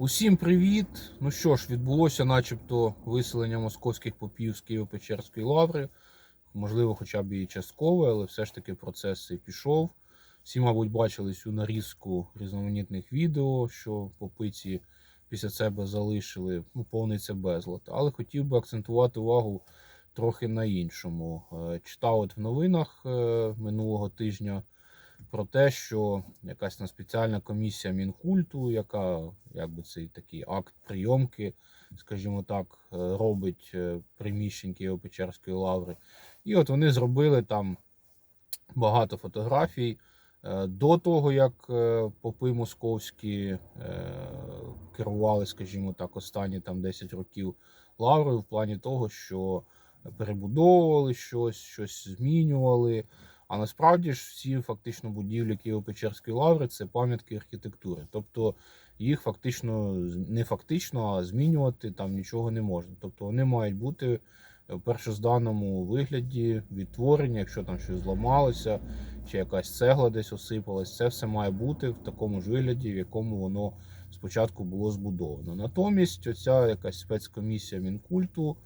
Усім привіт! Ну що ж, відбулося начебто виселення московських попів з Києво-Печерської лаври. Можливо, хоча б і часткове, але все ж таки процес цей пішов. Всі, мабуть, бачили цю нарізку різноманітних відео, що попиці після себе залишили. Ну, повний безлад. Але хотів би акцентувати увагу трохи на іншому. Е, Читав от в новинах е, минулого тижня про те, що якась там спеціальна комісія Мінкульту, яка якби цей такий акт прийомки, скажімо так, е, робить е, приміщень Києво-Печерської лаври. І от вони зробили там багато фотографій. Е, До того, як попи московські керували, скажімо так, останні там 10 років лаврою, в плані того, що перебудовували щось, щось змінювали. А насправді ж всі фактично будівлі Києво-Печерської лаври це пам'ятки архітектури. Тобто їх фактично не фактично, а змінювати там нічого не можна. Тобто вони мають бути в першозданному вигляді відтворення, якщо там щось зламалося, чи якась цегла десь осипалась, це все має бути в такому ж вигляді, в якому воно спочатку було збудовано. Натомість, оця якась спецкомісія Мінкульту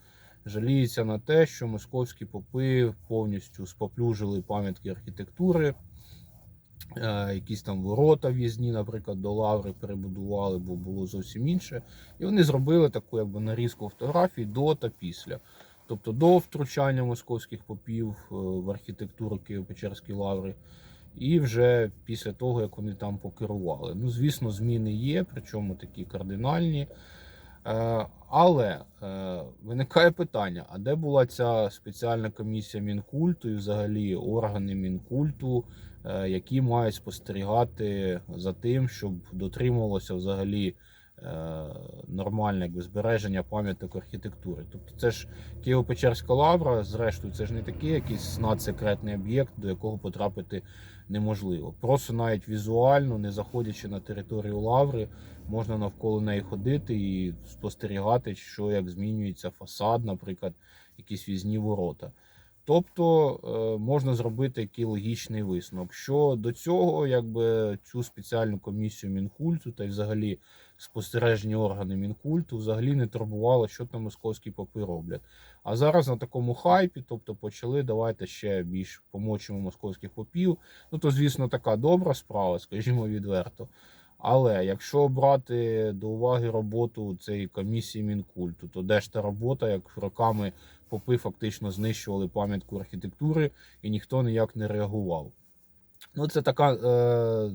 жаліється на те, що московські попи повністю споплюжили пам'ятки архітектури. Е, Якісь там ворота в'їзні, наприклад, до лаври перебудували, бо було зовсім інше. І вони зробили таку якби нарізку фотографій до та після. Тобто до втручання московських попів е, в архітектуру Києво-Печерської лаври, і вже після того, як вони там покерували. Ну, звісно, зміни є, причому такі кардинальні. Е, Але е, виникає питання: а де була ця спеціальна комісія Мінкульту і взагалі органи Мінкульту, е, які мають спостерігати за тим, щоб дотримувалося взагалі нормальне якби, збереження пам'яток архітектури? Тобто, це ж Києво-Печерська лавра, зрештою, це ж не такий якийсь надсекретний об'єкт, до якого потрапити неможливо. Просто навіть візуально, не заходячи на територію лаври, можна навколо неї ходити і спостерігати, що як змінюється фасад, наприклад, якісь візні ворота. Тобто е, можна зробити який логічний висновок, що до цього якби цю спеціальну комісію Мінкульту та й взагалі спостережні органи Мінкульту взагалі не турбувало, що там московські попи роблять. А зараз на такому хайпі, тобто почали давайте ще більш помочимо московських попів. Ну то, звісно, така добра справа, скажімо відверто. Але якщо брати до уваги роботу цієї комісії Мінкульту, то де ж та робота, як роками попи фактично знищували пам'ятку архітектури і ніхто ніяк не реагував. Ну, це така е,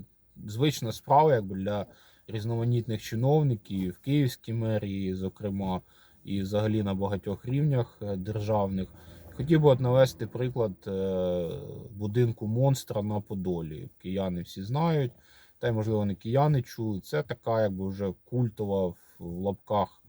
звична справа, якби для різноманітних чиновників Київській мерії, зокрема, і взагалі на багатьох рівнях е, державних. Хотів би от навести приклад е, будинку монстра на Подолі. Кияни всі знають, та й можливо не кияни чули. Це така, якби вже культова в лапках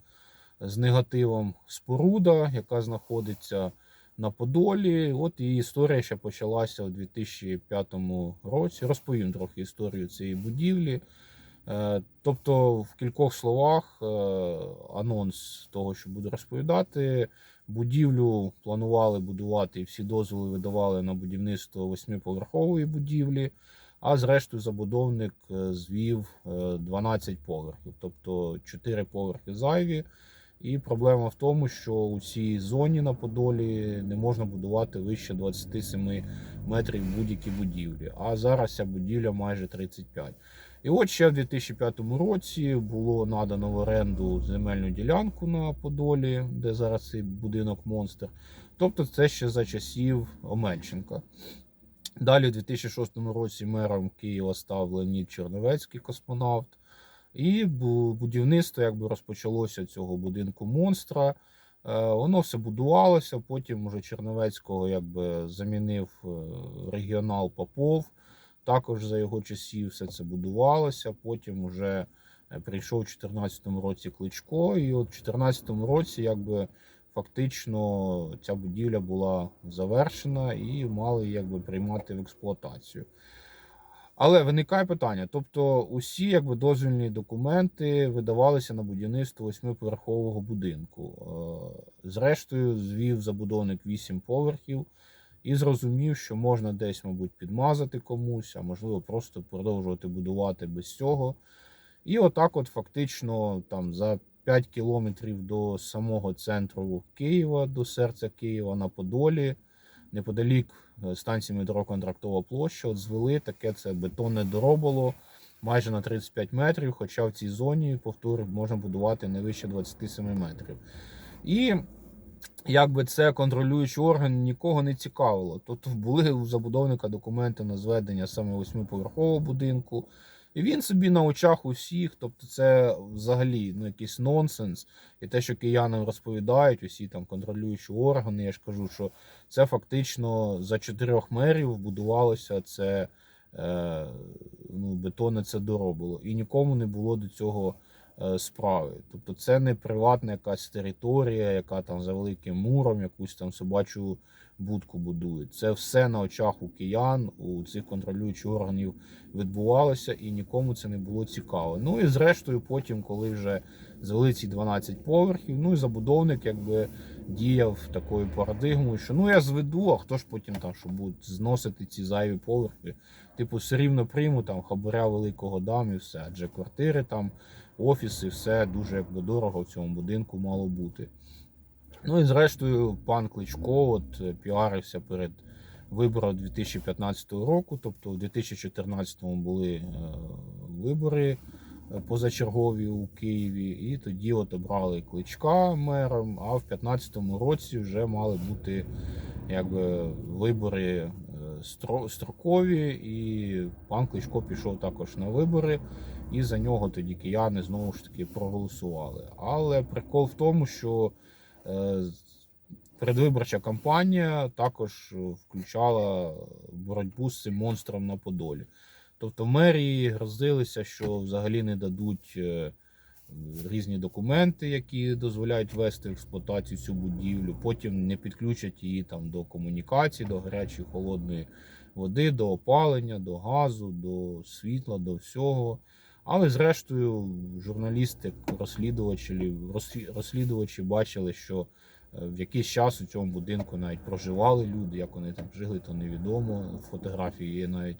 з негативом споруда, яка знаходиться на Подолі. От її історія ще почалася у 2005 році. Розповім трохи історію цієї будівлі. Е, Тобто, в кількох словах, е, анонс того, що буду розповідати. Будівлю планували будувати і всі дозволи видавали на будівництво восьмиповерхової будівлі. А зрештою, забудовник е, звів е, 12 поверхів, тобто 4 поверхи зайві. І проблема в тому, що у цій зоні на Подолі не можна будувати вище 27 метрів будь-які будівлі. А зараз ця будівля майже 35. І от ще в 2005 році було надано в оренду земельну ділянку на Подолі, де зараз цей будинок монстр. Тобто це ще за часів Омельченка. Далі, у 2006 році мером Києва став Леонід Черновецький космонавт. І будівництво якби розпочалося цього будинку монстра. Е, Воно все будувалося. Потім уже Черновецького якби замінив е, регіонал Попов. Також за його часів все це будувалося. Потім вже е, прийшов у 2014 році Кличко, і от у 2014 році, якби фактично, ця будівля була завершена і мали якби приймати в експлуатацію. Але виникає питання: тобто, усі якби дозвільні документи видавалися на будівництво восьмиповерхового будинку. Е, Зрештою, звів забудовник 8 поверхів і зрозумів, що можна десь, мабуть, підмазати комусь, а можливо, просто продовжувати будувати без цього. І отак, от фактично, там за 5 кілометрів до самого центру Києва, до серця Києва на Подолі, неподалік е, станції метро Контрактова площа, от звели таке це бетонне доробило майже на 35 метрів, хоча в цій зоні, повторю, можна будувати не вище 27 метрів. І якби це контролюючий орган нікого не цікавило. Тут були у забудовника документи на зведення саме восьмиповерхового будинку. І він собі на очах усіх, тобто це взагалі ну, якийсь нонсенс. І те, що киянам розповідають, усі там контролюючі органи, я ж кажу, що це фактично за чотирьох мерів будувалося це е, ну, бетонне це доробило. І нікому не було до цього справи. Тобто це не приватна якась територія, яка там за великим муром, якусь там собачу будку будують. Це все на очах у киян, у цих контролюючих органів відбувалося, і нікому це не було цікаво. Ну і зрештою, потім, коли вже звели ці 12 поверхів, ну і забудовник якби діяв такою парадигмою, що ну я зведу, а хто ж потім там що буде зносити ці зайві поверхи. Типу, все рівно прийму там хабаря великого дам і все. Адже квартири там, офіси, все дуже якби дорого в цьому будинку мало бути. Ну і зрештою, пан Кличко от е, піарився перед виборами 2015 року. Тобто, у 2014 були е, вибори позачергові у Києві, і тоді от обрали Кличка мером. А в 2015 році вже мали бути якби вибори е, строкові, і пан Кличко пішов також на вибори. І за нього тоді кияни знову ж таки проголосували. Але прикол в тому, що Е, Передвиборча кампанія також включала боротьбу з цим монстром на Подолі. Тобто мерії грозилися, що взагалі не дадуть е, різні документи, які дозволяють ввести в експлуатацію цю будівлю. Потім не підключать її там до комунікації, до гарячої холодної води, до опалення, до газу, до світла, до всього. Але зрештою, журналісти, розслідувачі, розслідувачі бачили, що е, в якийсь час у цьому будинку навіть проживали люди. Як вони там жили, то невідомо. Фотографії є навіть,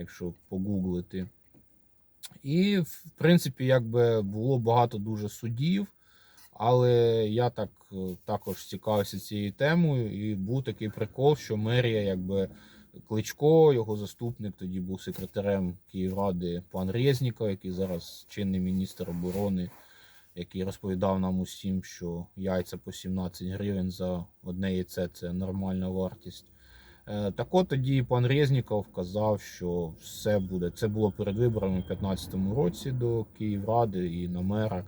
якщо погуглити. І, в принципі, якби було багато дуже судів. Але я так е, також цікавився цією темою, і був такий прикол, що мерія якби Кличко, його заступник тоді був секретарем Київради пан Резніков, який зараз чинний міністр оборони, який розповідав нам усім, що яйця по 17 гривень за одне яйце це нормальна вартість. Е, Так от тоді пан Резніков казав, що все буде. Це було перед виборами у 2015 році до Київради і на мера.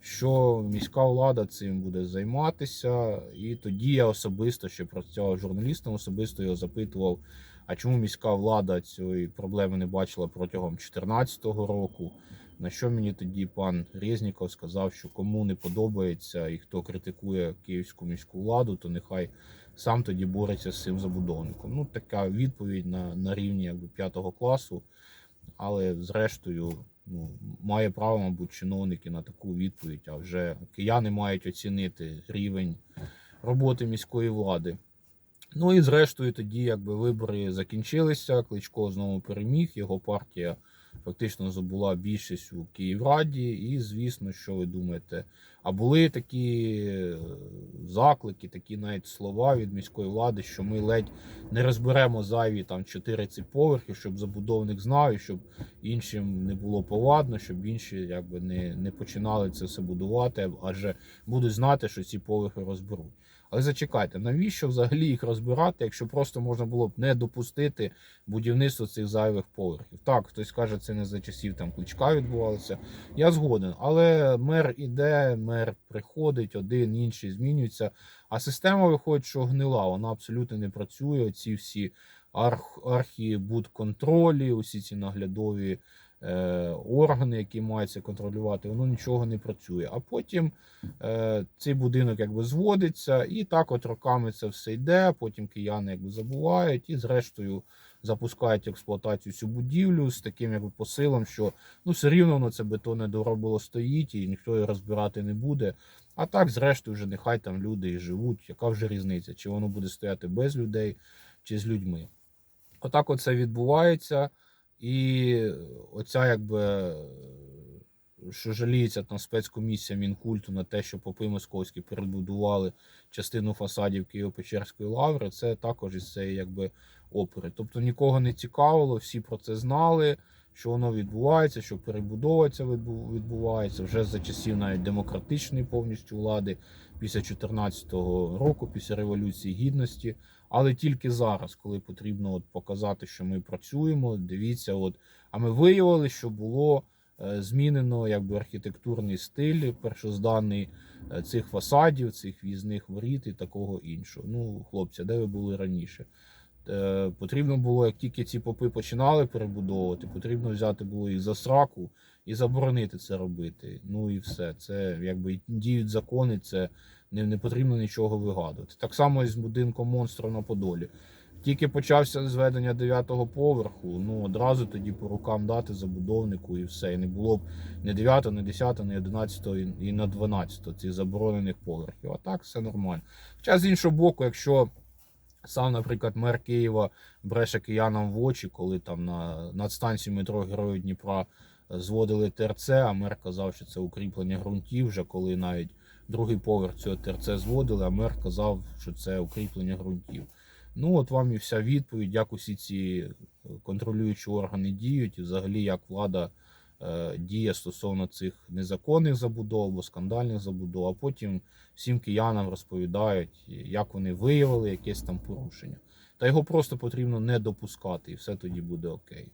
Що міська влада цим буде займатися, і тоді я особисто ще працював журналістом, особисто його запитував, а чому міська влада цієї проблеми не бачила протягом 2014 року. На що мені тоді пан Резніков сказав, що кому не подобається і хто критикує київську міську владу, то нехай сам тоді бореться з цим забудовником. Ну, така відповідь на, на рівні якби, п'ятого класу, але зрештою ну, має право, мабуть, чиновники на таку відповідь, а вже кияни мають оцінити рівень роботи міської влади. Ну і зрештою, тоді, якби вибори закінчилися, Кличко знову переміг, його партія фактично здобула більшість у Київраді. І, звісно, що ви думаєте? А були такі е, заклики, такі навіть слова від міської влади, що ми ледь не розберемо зайві там 4 ці поверхи, щоб забудовник знав, і щоб іншим не було повадно, щоб інші якби не, не починали це все будувати, адже будуть знати, що ці поверхи розберуть. Але зачекайте, навіщо взагалі їх розбирати, якщо просто можна було б не допустити будівництво цих зайвих поверхів? Так, хтось каже, це не за часів там кличка відбувалося. Я згоден, але мер іде, мер приходить, один, інший змінюється. А система виходить, що гнила, вона абсолютно не працює. Ці всі арх, архібудконтролі, усі ці наглядові органи, які мають це контролювати, воно нічого не працює. А потім е, цей будинок якби зводиться, і так от роками це все йде. Потім кияни якби забувають і, зрештою, запускають експлуатацію цю будівлю з таким якби посилом, що ну все рівно воно це бетонне доробило стоїть, і ніхто його розбирати не буде. А так, зрештою, вже нехай там люди і живуть. Яка вже різниця? Чи воно буде стояти без людей, чи з людьми? Отак оце відбувається. І оця якби що жаліється там спецкомісія Мінкульту на те, що попи московські перебудували частину фасадів Києво-Печерської лаври, це також із цієї якби опери. Тобто нікого не цікавило, всі про це знали, що воно відбувається, що перебудовується відбу- відбувається вже за часів навіть демократичної повністю влади після 2014 року, після Революції Гідності. Але тільки зараз, коли потрібно от показати, що ми працюємо, дивіться, от а ми виявили, що було е, змінено якби архітектурний стиль, першозданий е, цих фасадів, цих в'їзних воріт і такого іншого. Ну, хлопці, де ви були раніше? Е, Потрібно було, як тільки ці попи починали перебудовувати, потрібно взяти було їх за сраку і заборонити це робити. Ну і все. Це якби діють закони, це не, не потрібно нічого вигадувати. Так само і з будинком монстра на Подолі. Тільки почався зведення 9-го поверху, ну одразу тоді по рукам дати забудовнику і все. І не було б не 9, не 10, не 11 і- і на 12 цих заборонених поверхів. А так все нормально. Хоча з іншого боку, якщо сам, наприклад, мер Києва бреше киянам в очі, коли там на надстанцію метро Героїв Дніпра зводили ТРЦ, а мер казав, що це укріплення ґрунтів, вже коли навіть другий поверх цього ТРЦ зводили, а мер казав, що це укріплення ґрунтів. Ну, от вам і вся відповідь, як усі ці е, контролюючі органи діють, і взагалі як влада е, діє стосовно цих незаконних забудов або скандальних забудов, а потім всім киянам розповідають, як вони виявили якесь там порушення. Та його просто потрібно не допускати, і все тоді буде окей.